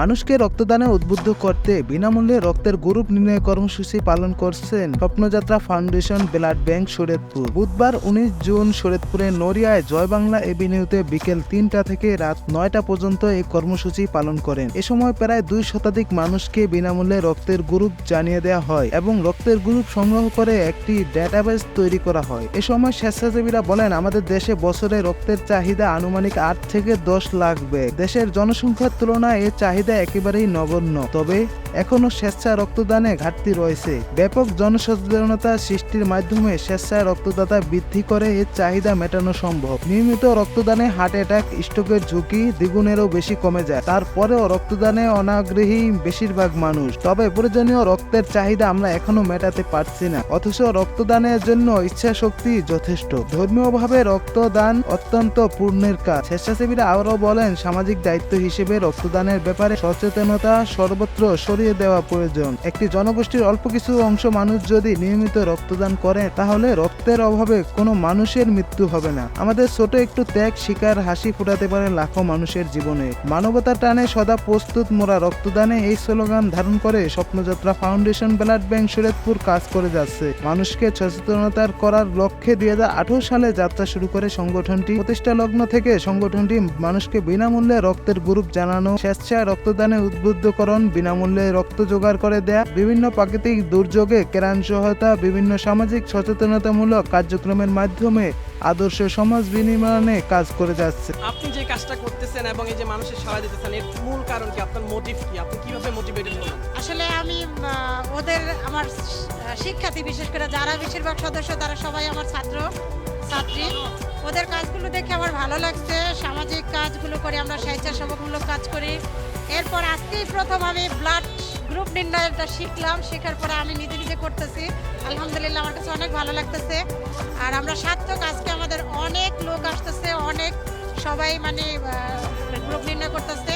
মানুষকে রক্তদানে উদ্বুদ্ধ করতে বিনামূল্যে রক্তের গ্রুপ নির্ণয় কর্মসূচি পালন করছেন Swapnojatra foundation, blood bank, Shariatpur. বুধবার উনিশ জুন শরীয়তপুরের নড়িয়ায় জয় বাংলা এভিনিউতে বিকেল তিনটা থেকে রাত নয়টা পর্যন্ত এই কর্মসূচি পালন করেন। এ সময় প্রায় দুই শতাধিক মানুষকে বিনামূল্যে রক্তের গ্রুপ জানিয়ে দেওয়া হয় এবং রক্তের গ্রুপ সংগ্রহ করে একটি ডেটাবেস তৈরি করা হয়। এ সময় স্বেচ্ছাসেবীরা বলেন, আমাদের দেশে বছরে রক্তের চাহিদা আনুমানিক আট থেকে দশ লাখ ব্যাগ। দেশের জনসংখ্যার তুলনায় এর চাহিদা একেবারেই নগণ্য। তবে এখনও স্বেচ্ছা রক্তদানে ঘাটতি রয়েছে। ব্যাপক জনসচেতনতা সৃষ্টির মাধ্যমে স্বেচ্ছায় রক্তদাতা বৃদ্ধি করে এর চাহিদা মেটানো সম্ভব। নিয়মিত রক্তদানে হার্ট অ্যাটাক, স্ট্রোকের ঝুঁকি দ্বিগুণেরও বেশি কমে যায়। তারপরেও রক্তদানে অনাগ্রহী বেশিরভাগ মানুষ। তবে প্রয়োজনীয় রক্তের চাহিদা আমরা এখনও মেটাতে পারছি না। অথচ রক্তদানের জন্য ইচ্ছা শক্তি যথেষ্ট। ধর্মীয়ভাবে রক্তদান অত্যন্ত পূর্ণের কাজ। স্বেচ্ছাসেবীরা আরও বলেন, সামাজিক দায়িত্ব হিসেবে রক্তদানের ব্যাপারে সচেতনতা সর্বত্র সরিয়ে দেওয়া প্রয়োজন। একটি জনগোষ্ঠীর অল্প কিছু অংশ মানুষ যদি নিয়মিত রক্তদান করে, তাহলে রক্তের অভাবে কোনো মানুষের মৃত্যু হবে না। আমাদের ছোট একটু ত্যাগ, শিকার, হাসি ফুটাতে পারে লাখো মানুষের জীবনে। মানবতার টানে সদা প্রস্তুত মোরা রক্তদানে এই স্লোগান ধারণ করে, Swapnojatra foundation, blood bank Shariatpur কাজ করে যাচ্ছে। মানুষকে সচেতনতার করার লক্ষ্যে দুই হাজার আঠেরো সালে যাত্রা শুরু করে সংগঠনটি। প্রতিষ্ঠা লগ্ন থেকে সংগঠনটি মানুষকে বিনামূল্যে রক্তের গ্রুপ জানানো, স্বেচ্ছায় রক্তদানে উদ্বুদ্ধকরণ, বিনামূল্যে রক্ত জোগাড় করে দেয়া বিভিন্ন প্রাকৃতিক দুর্যোগে কেরান সহায়তা বিভিন্ন সামাজিক সচেতনতামূলক কার্যক্রমের মাধ্যমে আদর্শ সমাজ বিনিময়ে কাজ করে যাচ্ছে। আপনি যে কাজটা করতেছেন এবং এই যে মানুষের সাড়া দিতেছেন এর মূল কারণ কি? আপনার মোটিভ কি? আপনি কীভাবে মোটিভেটেড হলেন? আসলে আমি ওদের আমার শিক্ষার্থী বিশেষ করে যারা বেশিরভাগ সদস্য তারা সবাই আমার ছাত্র ছাত্রী। ওদের কাজগুলো দেখে আমার ভালো লাগছে। সামাজিক কাজগুলো করে আমরা স্বেচ্ছাসেবকমূলক কাজ করি। এরপর আজকেই প্রথম আমি ব্লাড গ্রুপ নির্ণয়টা শিখলাম, শেখার পরে আমি নিজে নিজে করতেছি। আলহামদুলিল্লাহ আমার কাছে অনেক ভালো লাগতেছে। আর আমরা সার্থক, আজকে আমাদের অনেক লোক আসতেছে, অনেক সবাই মানে গ্রুপ নির্ণয় করতেছে।